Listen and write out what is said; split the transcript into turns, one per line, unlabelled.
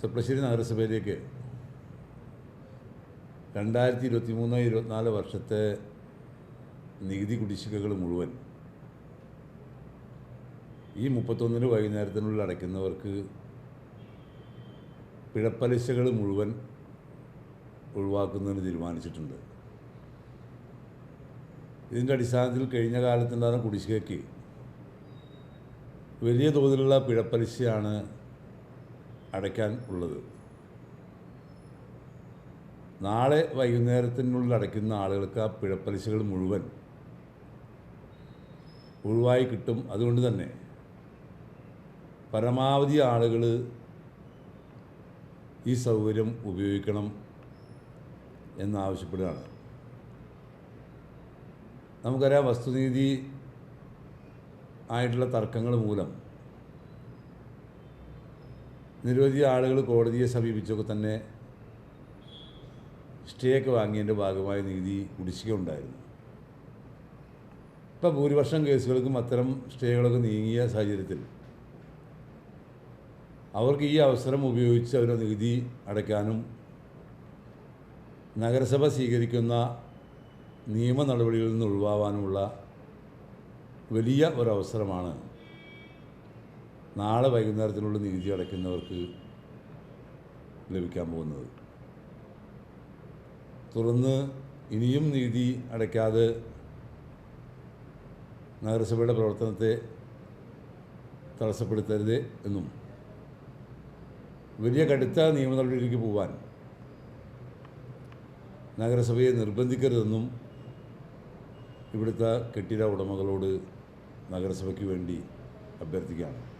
ചെർപ്പശ്ശേരി നഗരസഭയിലേക്ക്. രണ്ടായിരത്തി ഇരുപത്തി മൂന്ന് ഇരുപത്തിനാല് വർഷത്തെ നികുതി കുടിശ്ശികകൾ മുഴുവൻ ഈ മുപ്പത്തൊന്നിന് വൈകുന്നേരത്തിനുള്ളിൽ അടയ്ക്കുന്നവർക്ക് പിഴപ്പലിശകൾ മുഴുവൻ ഒഴിവാക്കുന്നതിന് തീരുമാനിച്ചിട്ടുണ്ട്. ഇതിന്റെ അടിസ്ഥാനത്തിൽ കഴിഞ്ഞ കാലത്തുണ്ടാകുന്ന കുടിശ്ശികയ്ക്ക് വലിയ തോതിലുള്ള പിഴപ്പലിശയാണ് അടയ്ക്കാൻ ഉള്ളത്. നാളെ വൈകുന്നേരത്തിനുള്ളിൽ അടയ്ക്കുന്ന ആളുകൾക്ക് ആ പിഴപ്പലിശകൾ മുഴുവൻ ഒഴിവായി കിട്ടും അതുകൊണ്ട് തന്നെ പരമാവധി ആളുകൾ ഈ സൗകര്യം ഉപയോഗിക്കണം എന്നാവശ്യപ്പെടുകയാണ്. നമുക്കറിയാം വസ്തുനീതി ആയിട്ടുള്ള തർക്കങ്ങൾ മൂലം നിരവധി ആളുകൾ കോടതിയെ സമീപിച്ചൊക്കെ തന്നെ സ്റ്റേ ഒക്കെ വാങ്ങിയതിന്റെ ഭാഗമായി നീതി കുടിശ്ശിക ഉണ്ടായിരുന്നു ഇപ്പോൾ ഭൂരിപക്ഷം കേസുകൾക്കും അത്തരം സ്റ്റേകളൊക്കെ നീങ്ങിയ സാഹചര്യത്തിൽ അവർക്ക് ഈ അവസരം ഉപയോഗിച്ച് അവരുടെ നികുതി അടയ്ക്കാനും നഗരസഭ സ്വീകരിക്കുന്ന നിയമ നടപടികളിൽ നിന്ന് ഒഴിവാവാനുമുള്ള വലിയ ഒരവസരമാണ് നാളെ വൈകുന്നേരത്തിനുള്ളിൽ നികുതി അടയ്ക്കുന്നവർക്ക് ലഭിക്കാൻ പോകുന്നത്. തുറന്ന് ഇനിയും നികുതി അടയ്ക്കാതെ നഗരസഭയുടെ പ്രവർത്തനത്തെ തടസ്സപ്പെടുത്തരുത് എന്നും വലിയ കടുത്ത നിയമ നടപടിയിലേക്ക് പോകാൻ നഗരസഭയെ നിർബന്ധിക്കരുതെന്നും ഇവിടുത്തെ കെട്ടിട ഉടമകളോട് നഗരസഭയ്ക്ക് വേണ്ടി അഭ്യർത്ഥിക്കുകയാണ്.